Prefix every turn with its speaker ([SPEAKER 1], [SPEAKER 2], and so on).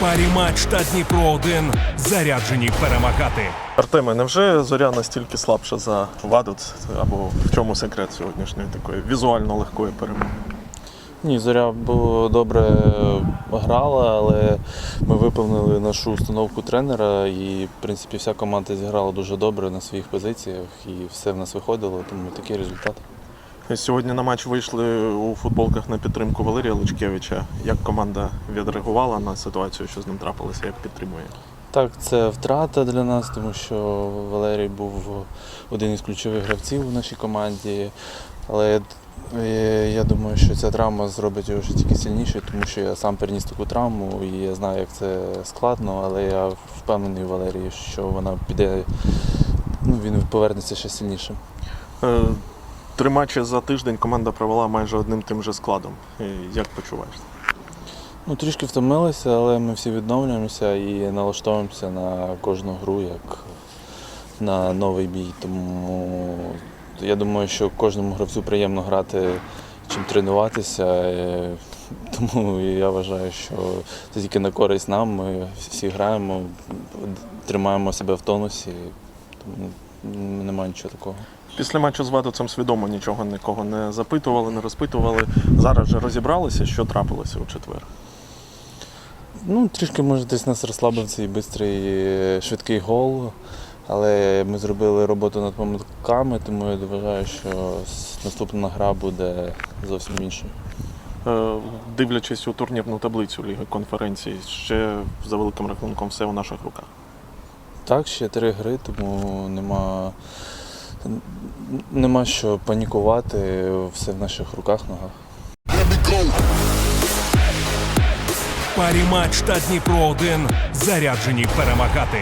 [SPEAKER 1] Парі матч та Дніпро 1 заряджені перемагати.
[SPEAKER 2] Артеме, невже зоря настільки слабша за Вадут? Або в чому секрет сьогоднішньої такої візуально легкої перемоги?
[SPEAKER 3] Ні, зоря добре грала, але ми виповнили нашу установку тренера і, в принципі, вся команда зіграла дуже добре на своїх позиціях і все в нас виходило, тому такий результат.
[SPEAKER 2] Сьогодні на матч вийшли у футболках на підтримку Валерія Лучкевича. Як команда відреагувала на ситуацію, що з ним трапилося, як підтримує?
[SPEAKER 3] Так, це втрата для нас, тому що Валерій був один із ключових гравців у нашій команді. Але е, я думаю, що ця травма зробить його ще тільки сильніше, тому що я сам переніс таку травму і я знаю, як це складно, але я впевнений у Валерії, що вона піде, ну, він повернеться ще сильніше.
[SPEAKER 2] Три матчі за тиждень команда провела майже одним тим же складом. Як почуваєшся?
[SPEAKER 3] Ну, трішки втомилися, але ми всі відновлюємося і налаштовуємося на кожну гру як на новий бій. Тому я думаю, що кожному гравцю приємно грати, чим тренуватися. Е, Тому я вважаю, що це тільки на користь нам. Ми всі граємо, тримаємо себе в тонусі, тому немає нічого такого.
[SPEAKER 2] Після матчу з Вадуцем свідомо нічого нікого не запитували, не розпитували. Зараз вже розібралися, що трапилося у четвер.
[SPEAKER 3] Ну, трішки може десь нас розслабив цей е, швидкий гол. Але ми зробили роботу над помилками, тому я вважаю, що наступна гра буде зовсім іншою.
[SPEAKER 2] Е, Дивлячись у турнірну таблицю Ліги конференцій, ще за великим рахунком все у наших руках.
[SPEAKER 3] Так, ще три гри, тому нема, нема що панікувати, все в наших руках, ногах.
[SPEAKER 1] Парі матч та Дніпро 1 заряджені перемагати.